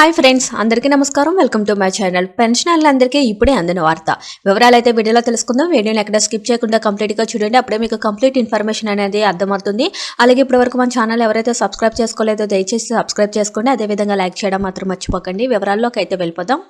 Hi friends అందరికీ నమస్కారం. Welcome to my channel. పెన్షనర్లందరికీ ఇప్పుడే అందిన వార్త. వివరాలు అయితే వీడియోలో తెలుసుకుందాం. వీడియోని ఎక్కడ స్కిప్ చేయకుండా కంప్లీట్గా చూడండి. అప్పుడే మీకు కంప్లీట్ ఇన్ఫర్మేషన్ అనేది అర్థమవుతుంది. అలాగే ఇప్పటివరకు మన ఛానల్ ఎవరైతే సబ్స్క్రైబ్ చేసుకోలేదో దయచేసి సబ్స్క్రైబ్ చేసుకోండి. అదేవిధంగా లైక్ చేయడం మాత్రం మర్చిపోకండి. వివరాల్లోకి అయితే వెళ్ళిపోదాం.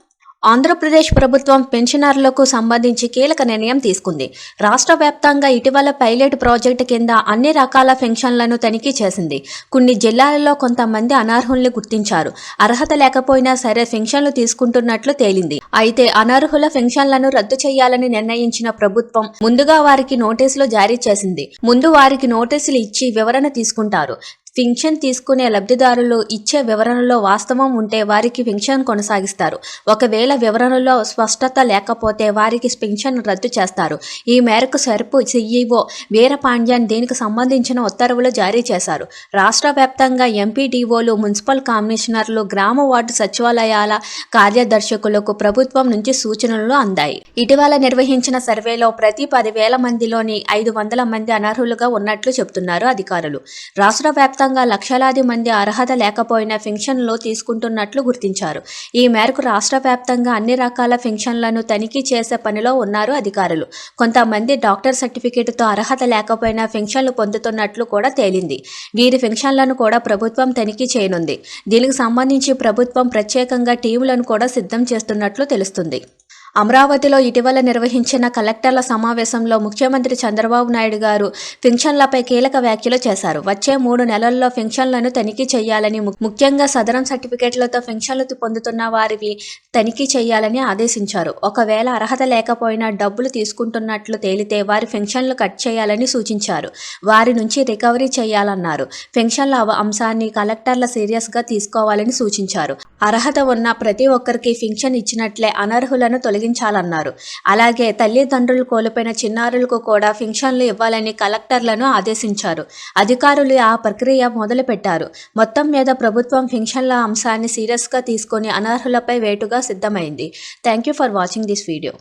ఆంధ్రప్రదేశ్ ప్రభుత్వం పెన్షనర్లకు సంబంధించి కీలక నిర్ణయం తీసుకుంది. రాష్ట్ర వ్యాప్తంగా ఇటీవల పైలట్ ప్రాజెక్టు కింద అన్ని రకాల పెన్షన్లను తనిఖీ చేసింది. కొన్ని జిల్లాలలో కొంతమంది అనర్హుల్ని గుర్తించారు. అర్హత లేకపోయినా సరే పెన్షన్లు తీసుకుంటున్నట్లు తేలింది. అయితే అనర్హుల పెన్షన్లను రద్దు చేయాలని నిర్ణయించిన ప్రభుత్వం ముందుగా వారికి నోటీసులు జారీ చేసింది. ముందు వారికి నోటీసులు ఇచ్చి వివరణ తీసుకుంటారు. పింఛన్ తీసుకునే లబ్ధిదారులు ఇచ్చే వివరణలో వాస్తవం ఉంటే వారికి పింఛన్ కొనసాగిస్తారు. ఒకవేళ వివరణలో స్పష్టత లేకపోతే వారికి పింఛన్ రద్దు చేస్తారు. ఈ మేరకు సరుపు సీఈఓ వీరపాండ్యన్ దీనికి సంబంధించిన ఉత్తర్వులు జారీ చేశారు. రాష్ట్ర వ్యాప్తంగా ఎంపీడీఓలు మున్సిపల్ కమిషనర్లు గ్రామ వార్డు సచివాలయాల కార్యదర్శకులకు ప్రభుత్వం నుంచి సూచనలు అందాయి. ఇటీవల నిర్వహించిన సర్వేలో ప్రతి పదివేల మందిలోని ఐదు వందల మంది అనర్హులుగా ఉన్నట్లు చెబుతున్నారు అధికారులు. రాష్ట్ర వ్యాప్తంగా లక్షలాది మంది అర్హత లేకపోయినా పెన్షన్లు తీసుకుంటున్నట్లు గుర్తించారు. ఈ మేరకు రాష్ట్ర వ్యాప్తంగా అన్ని రకాల పెన్షన్లను తనిఖీ చేసే పనిలో ఉన్నారు అధికారులు. కొంతమంది డాక్టర్ సర్టిఫికేట్తో అర్హత లేకపోయినా పెన్షన్లు పొందుతున్నట్లు కూడా తేలింది. వీరి పెన్షన్లను కూడా ప్రభుత్వం తనిఖీ చేయనుంది. దీనికి సంబంధించి ప్రభుత్వం ప్రత్యేకంగా టీములను కూడా సిద్ధం చేస్తున్నట్లు తెలుస్తుంది. అమరావతిలో ఇటీవల నిర్వహించిన కలెక్టర్ల సమావేశంలో ముఖ్యమంత్రి చంద్రబాబు నాయుడు గారు ఫింక్షన్లపై కీలక వ్యాఖ్యలు చేశారు. వచ్చే మూడు నెలల్లో ఫింక్షన్లను తనిఖీ చేయాలని ముఖ్యంగా సదరం సర్టిఫికెట్లతో ఫింక్షన్లు పొందుతున్న వారివి తనిఖీ చేయాలని ఆదేశించారు. ఒకవేళ అర్హత లేకపోయినా డబ్బులు తీసుకుంటున్నట్లు తేలితే వారి పెన్షన్లు కట్ చేయాలని సూచించారు. వారి నుంచి రికవరీ చేయాలన్నారు. పెన్షన్ల అంశాన్ని కలెక్టర్ల సీరియస్గా తీసుకోవాలని సూచించారు. అర్హత ఉన్న ప్రతి ఒక్కరికి పెన్షన్ ఇచ్చినట్లే అనర్హులను తొలగి తొలగించాలన్నారు. అలాగే తల్లిదండ్రులు కోల్పోయిన చిన్నారులకు కూడా ఫింక్షన్లు ఇవ్వాలని కలెక్టర్లను ఆదేశించారు. అధికారులు ఆ ప్రక్రియ మొదలుపెట్టారు. మొత్తం మీద ప్రభుత్వం ఫింక్షన్ల అంశాన్ని సీరియస్గా తీసుకొని అనర్హులపై వేటుగా సిద్ధమైంది. Thank you for watching this video.